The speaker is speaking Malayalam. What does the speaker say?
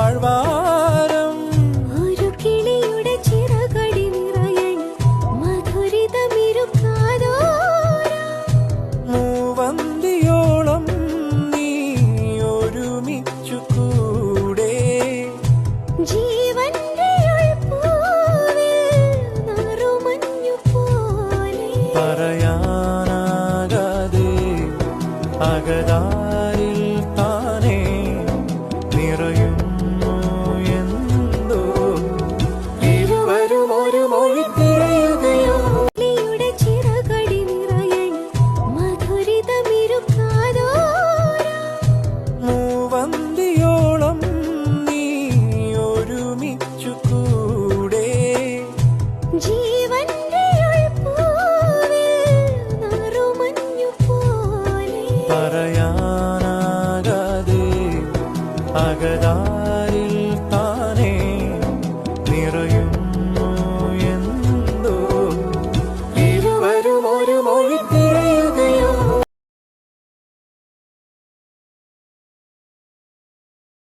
താഴ്വാരം. ഒരു കിളിയുടെ ചിറകടി നിറയണ മധുരിതമിരുക്കാരോ മൂവന്തിയോളം നീ ഒരുമിച്ചു കൂടെ. ജീവന്റെ പറയാനാകാതെ അകതാ പറയാനാകാതെ അകതാരിൽ താനേ നിറയും